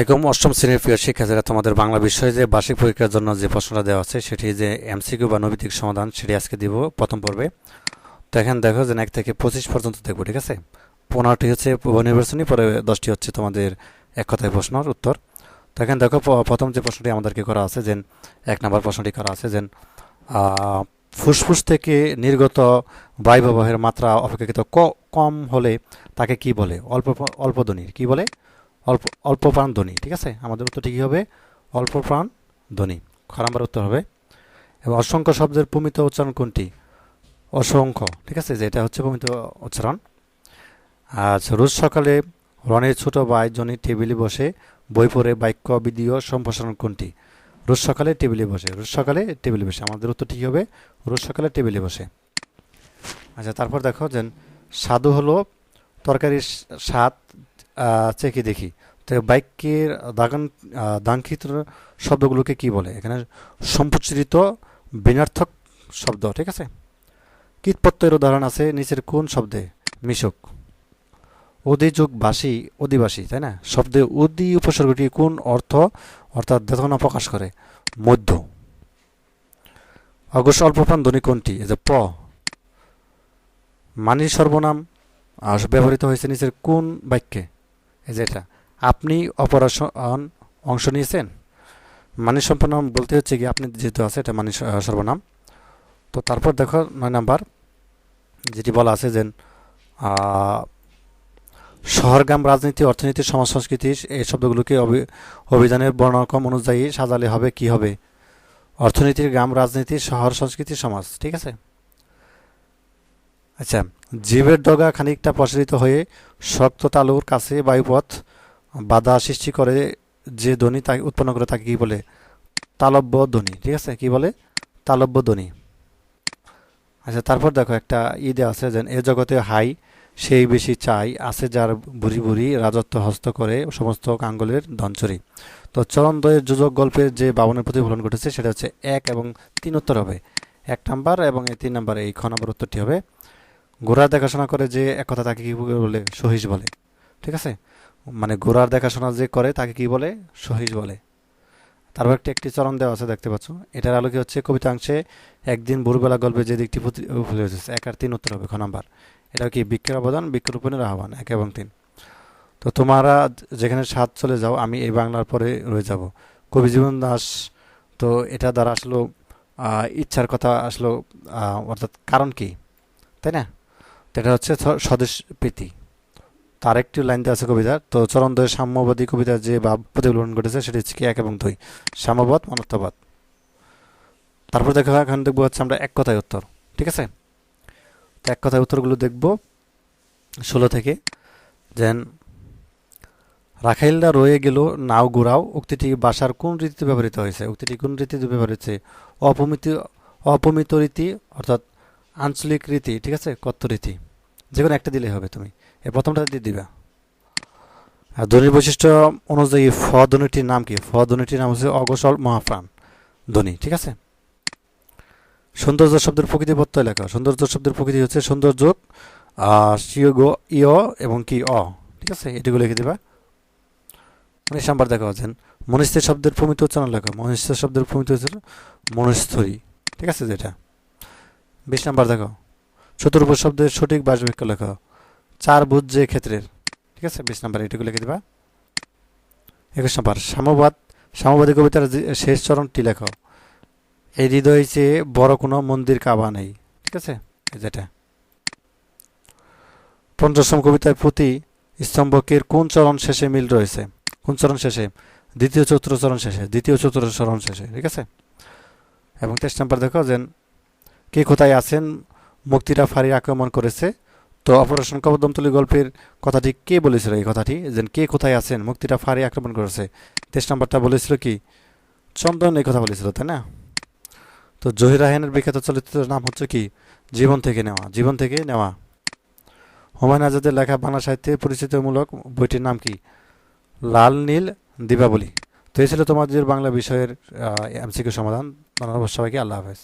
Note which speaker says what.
Speaker 1: একদম অষ্টম শ্রেণির প্রিয় শিক্ষার্থীরা, তোমাদের বাংলা বিষয়ে যে বার্ষিক পরীক্ষার জন্য যে প্রশ্নটা দেওয়া আছে, সেটি যে এমসিকিউ বা নৈবিতিক সমাধান, সেটি আজকে দিব প্রথম পর্বে। তো এখানে দেখো যে এক থেকে পঁচিশ পর্যন্ত দেখব, ঠিক আছে? পনেরোটি হচ্ছে নির্বাচনী, পরে দশটি হচ্ছে তোমাদের এক কথায় প্রশ্নর উত্তর। তো এখানে দেখো প্রথম যে প্রশ্নটি আমাদেরকে করা আছে যে এক নম্বর প্রশ্নটি করা আছে যে ফুসফুস থেকে নির্গত বায়ু প্রবাহের মাত্রা অপেক্ষাকৃত কম হলে তাকে কি বলে? অল্প অল্প ধ্বনি, কি বলে? অল্প অল্প প্রাণ ধ্বনি ঠিক আছে? আমাদের উত্তরটি কী হবে, অল্প প্রাণ ধ্বনি খ উত্তর হবে। এবং অসংখ্য শব্দের প্রমিত উচ্চারণ কোনটি? অসংখ্য, ঠিক আছে? যে এটা হচ্ছে প্রমিত উচ্চারণ। আচ্ছা রোজ সকালে রনের ছোট ভাই জনি টেবিলে বসে বই পড়ে বাক্য বিধিও সম্প্রসারণ কোনটি? রোজ সকালে টেবিলে বসে, রোজ সকালে টেবিলে বসে। আমাদের উত্তর কী হবে, রোজ সকালে টেবিলে বসে। আচ্ছা তারপর দেখো যে স্বাদু হলো তরকারির স্বাদ চেখে দেখি? তো বাক্যের দাগান দাঙ্কিত শব্দগুলোকে কি বলে? এখানে সম্প্রচলিত বিনার্থক শব্দ, ঠিক আছে? কীটপত্তের উদাহরণ আছে নিচের কোন শব্দে? মিশুক। অধিযোগ বাসী অধিবাসী, তাই না? শব্দে অধি উপসর্গটি কোন অর্থ? অর্থাৎ দেথনা প্রকাশ করে। মধ্য। অগস্ট অল্পপ্রাণ ধ্বনি কোনটি? এ যে প। মানির সর্বনাম। ব্যবহৃত হয়েছে নিচের কোন বাক্যে? এই যে এটা আপনি অপারেশন অংশ নিয়েছেন? মানি সর্বনাম বলতে হচ্ছে কি আপনি যেহেতু আছে, এটা মানি সর্বনাম। তো তারপর দেখো নয় নাম্বার, যেটি বলা আছে যে শহরগ্রাম রাজনীতি, অর্থনীতি, সমাজ, সংস্কৃতি এই শব্দগুলোকে অভি- অভিধানের বর্ণক্রম অনুযায়ী সাজালে হবে, কি হবে? অর্থনীতির গ্রাম, রাজনীতি, শহর, সংস্কৃতি, সমাজ, ঠিক আছে? আচ্ছা জীবের ডগা খানিকটা প্রসারিত হয়ে শক্ত তালুর কাছে বায়ুপথ বাধা সৃষ্টি করে যে ধ্বনি তাকে উৎপন্ন করে তাকে কি বলে? তালব্য ধ্বনি, ঠিক আছে? কি বলে? তালব্য ধ্বনি। আচ্ছা তারপর দেখো একটা দেওয়া আছে যে এ জগতে হাই, সেই বেশি চাই, আছে যার বুড়ি বুড়ি রাজত্ব হস্ত করে সমস্ত কাঙ্গলের ধনচুরি তো চরণদয়ের যোজক গল্পের যে বাবনের প্রতিফলন ঘটেছে, সেটা হচ্ছে এক এবং তিন উত্তর হবে। এক নাম্বার এবং এই তিন নাম্বার এই খ নাম্বার উত্তরটি হবে। ঘোড়ার দেখাশোনা করে যে এক কথা তাকে কি বলে? সহিস বলে। ঠিক আছে? মানে ঘোড়ার দেখাশোনা যে করে তাকে কি বলে? সহিস বলে। তারপর একটি একটি চরণ দেওয়া আছে, দেখতে পাচ্ছ। এটার আলোকে হচ্ছে কবিতাংশে একদিন ভোরবেলা গল্পে যে দিকটি ফুলে উঠেছে এক আর তিন উত্তর হবে, খ নাম্বার। এটা কি বৃক্ষের অবদান? বৃক্ষরোপণের আহ্বান, এক এবং তিন। তো তোমারা যেখানে সাত চলে যাও, আমি এই বাংলার পরে রয়ে যাব। কবি জীবন দাস, তো এটা দ্বারা আসলো ইচ্ছার কথা আসলো অর্থাৎ কারণ কি? তাই না? এটা হচ্ছে স্বদেশ প্রীতি। তার একটি লাইন দেওয়া আছে কবিতা তো চরণদয় সাম্যবাদী কবিতার যে ভাব প্রতিফলন ঘটেছে, সেটি হচ্ছে কি এক এবং দুই। সাম্যবাদ মনত্ববাদ তারপর দেখো, এখন দেখব হচ্ছে আমরা এক কথায় উত্তর, ঠিক আছে? তো এক কথায় উত্তরগুলো দেখব। ষোলো থেকে, যেন রাখাইলরা রয়ে গেল, নাও ঘোরাও উক্তিটি ভাষার কোন রীতিতে ব্যবহৃত হয়েছে? উক্তিটি কোন রীতিতে ব্যবহৃত হয়েছে? অপমিত অপমিত রীতি, অর্থাৎ আঞ্চলিক রীতি, ঠিক আছে? কত্ত রীতি। যে কোনো একটা দিলেই হবে তুমি। এই প্রথমটা দিয়ে দিবা। আর ধ্বনির বৈশিষ্ট্য অনুযায়ী ফ ধ্বনিটির নাম কি? ফ ধ্বনিটির নাম হচ্ছে অগসল মহাপ্রাণ ধ্বনি, ঠিক আছে? সৌন্দর্য শব্দের প্রকৃতি প্রত্যয় লেখা। সৌন্দর্য শব্দের প্রকৃতি হচ্ছে সৌন্দর্য এবং কি, অ, ঠিক আছে? এটুকু লিখে দিবা। উনিশ নাম্বার দেখা হচ্ছেন মনস্থির শব্দের প্রমিত উচ্চারণ লেখা। মনস্থির শব্দের প্রমিত উচ্চারণ মনস্থরি, ঠিক আছে? যেটা। বিশ নাম্বার দেখো। চতুর্ভুজ শব্দের সঠিক বাসবাক্য লেখা। চার ভুজ যে ক্ষেত্রের। ঠিক আছে? বিশ নাম্বার এটুকু লিখে দিবা। একুশ নাম্বার। সাম্যবাদ সাম্যবাদী কবিতার শেষ চরণটি লেখো। এই হৃদয় চেয়ে বড় কোনো মন্দির কাবা নেই। ঠিক আছে? যেটা পঞ্চম কবিতার প্রতি স্তম্ভকের কোন চরণ শেষে মিল রয়েছে? কোন চরণ শেষে? দ্বিতীয়, চতুর্থ চরণ শেষে। দ্বিতীয়, চতুর্থ চরণ শেষে। ঠিক আছে? এবং তেইশ নাম্বার দেখো যে কে কোথায় আছেন, মুক্তিরা ফাঁড়ি আক্রমণ করেছে। তো অপারেশন কবদমতলী গল্পের কথাটি কে বলেছিল এই কথাটি? যে কে কোথায় আছেন, মুক্তিরা ফাঁড়ি আক্রমণ করেছে। তেইশ নাম্বারটা বলেছিল কি? চন্দন এই কথা বলেছিল, তাই না? তো জহির রাহানের বিখ্যাত চলচ্চিত্রের নাম হচ্ছে কি? জীবন থেকে নেওয়া, জীবন থেকে নেওয়া। হুমায়ুন আজাদের লেখা বাংলা সাহিত্যে পরিচিতমূলক বইটির নাম কি? লাল নীল দীপাবলি। তো এই ছিল তোমাদের বাংলা বিষয়ের এমসিকিউ সমাধান। সবাইকে, আল্লাহ হাফেজ।